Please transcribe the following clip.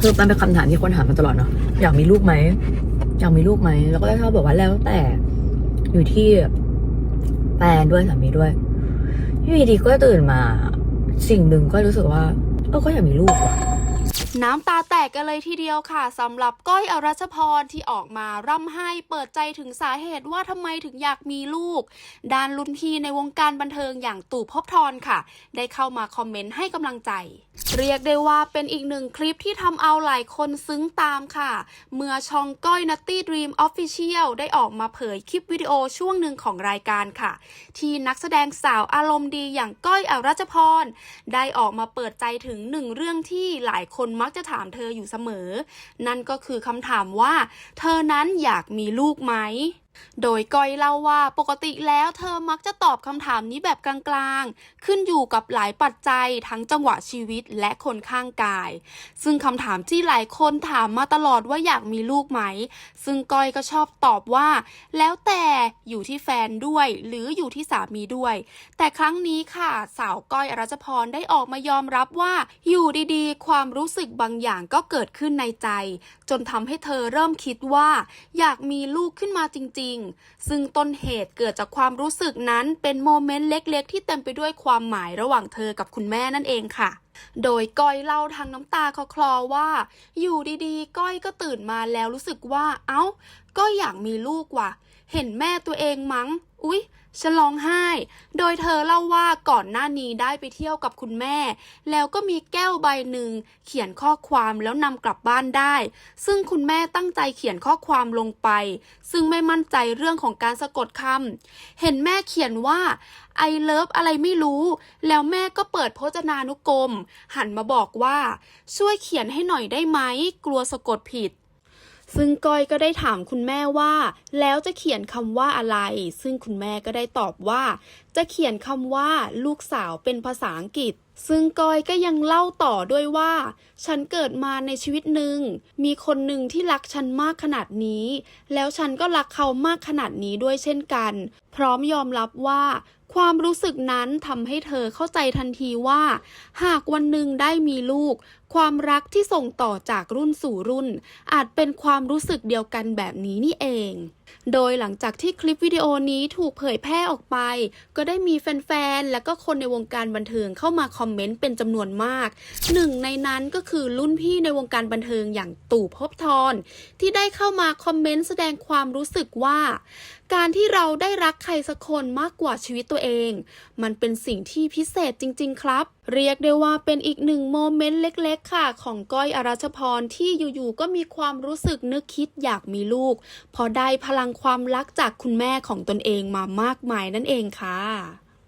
คือมันเป็นคำถามที่คนถามมาตลอดเนาะอยากมีลูกไหมอยากมีลูกไหมแล้วก็ชอบบอกว่าแล้วแต่อยู่ที่แฟนด้วยสามีด้วยอยู่ดีก็ตื่นมา สิ่งหนึ่งก็รู้สึกว่าเออก็อยากมีลูกว่ะ น้ำตาแตกกันเลยทีเดียวค่ะสำหรับก้อยอรัชพรที่ออกมาร่ำไห้เปิดใจถึงสาเหตุว่าทำไมถึงอยากมีลูก ด้านรุ่นพี่ในวงการบันเทิงอย่างตู่ภพบทรค่ะ ได้เข้ามาคอมเมนต์ให้กำลังใจ เรียกได้ว่าเป็นอีกหนึ่งคลิปที่ทำเอาหลายคนซึ้งตามค่ะ เมื่อช่องก้อยนัตตี้ดรีมออฟฟิเชียลได้ออกมาเผยคลิปวิดีโอช่วงหนึ่งของรายการค่ะ ที่นักแสดงสาวอารมณ์ดีอย่างก้อยอรัชพรได้ออกมาเปิดใจถึงหนึ่งเรื่องที่หลายคนมักจะถามเธออยู่เสมอ นั่นก็คือคำถามว่า เธอนั้นอยากมีลูกไหมโดยก้อยเล่าว่าปกติแล้วเธอมักจะตอบคำถามนี้แบบกลางๆ ขึ้นอยู่กับหลายปัจจัยทั้งจังหวะชีวิตและคนข้างกาย ซึ่งคำถามที่หลายคนถามมาตลอดว่าอยากมีลูกไหม ซึ่งก้อยก็ชอบตอบว่า แล้วแต่อยู่ที่แฟนด้วย หรืออยู่ที่สามีด้วย แต่ครั้งนี้ค่ะสาวก้อยอรัชพรได้ออกมายอมรับว่า อยู่ดีๆ ความรู้สึกบางอย่างก็เกิดขึ้นในใจ จนทำให้เธอเริ่มคิดว่า อยากมีลูกขึ้นมาจริงๆซึ่งต้นเหตุเกิดจากความรู้สึกนั้นเป็นโมเมนต์เล็กๆ ที่เต็มไปด้วยความหมายระหว่างเธอกับคุณแม่นั่นเองค่ะ โดยก้อยเล่าทางน้ำตาคลอๆว่า อยู่ดีๆ ก้อยก็ตื่นมาแล้วรู้สึกว่า เอ้า ก็อยากมีลูกว่ะ เห็นแม่ตัวเองมั้ง อุ๊ยฉันร้องไห้ โดยเธอเล่าว่าก่อนหน้านี้ได้ไปเที่ยวกับคุณแม่ แล้วก็มีแก้วใบหนึ่งเขียนข้อความแล้วนำกลับบ้านได้ ซึ่งคุณแม่ตั้งใจเขียนข้อความลงไป ซึ่งไม่มั่นใจเรื่องของการสะกดคำ เห็นแม่เขียนว่า I love อะไรไม่รู้ แล้วแม่ก็เปิดพจนานุกรม หันมาบอกว่า ช่วยเขียนให้หน่อยได้ไหม กลัวสะกดผิด ซึ่งก้อยก็ได้ถามคุณแม่ว่า แล้วจะเขียนคำว่าอะไร ซึ่งคุณแม่ก็ได้ตอบว่า จะเขียนคำว่าลูกสาวเป็นภาษาอังกฤษ ซึ่งก้อยก็ยังเล่าต่อด้วยว่า ฉันเกิดมาในชีวิตหนึ่ง มีคนหนึ่งที่รักฉันมากขนาดนี้ แล้วฉันก็รักเขามากขนาดนี้ด้วยเช่นกัน พร้อมยอมรับว่า ความรู้สึกนั้นทำให้เธอเข้าใจทันทีว่า หากวันหนึ่งได้มีลูก ความรักที่ส่งต่อจากรุ่นสู่รุ่น อาจเป็นความรู้สึกเดียวกันแบบนี้นี่เอง โดยหลังจากที่คลิปวิดีโอนี้ถูกเผยแพร่ออกไป ก็ได้มีแฟนๆ และก็คนในวงการบันเทิงเข้ามาคอมเมนต์เป็นจำนวนมาก หนึ่งในนั้นก็คือรุ่นพี่ในวงการบันเทิงอย่างตู่ภพบทรที่ได้เข้ามาคอมเมนต์แสดงความรู้สึกว่า การที่เราได้รักใครสักคนมากกว่าชีวิตตัวตัวเอง มันเป็นสิ่งที่พิเศษจริง ๆ ครับ เรียกได้ว่าเป็นอีกหนึ่งโมเมนต์เล็ก ๆ ค่ะ ของก้อยอรัชพรที่อยู่ๆก็มีความรู้สึกนึกคิดอยากมีลูก พอได้พลังความรักจากคุณแม่ของตนเองมามากมายนั่นเองค่ะ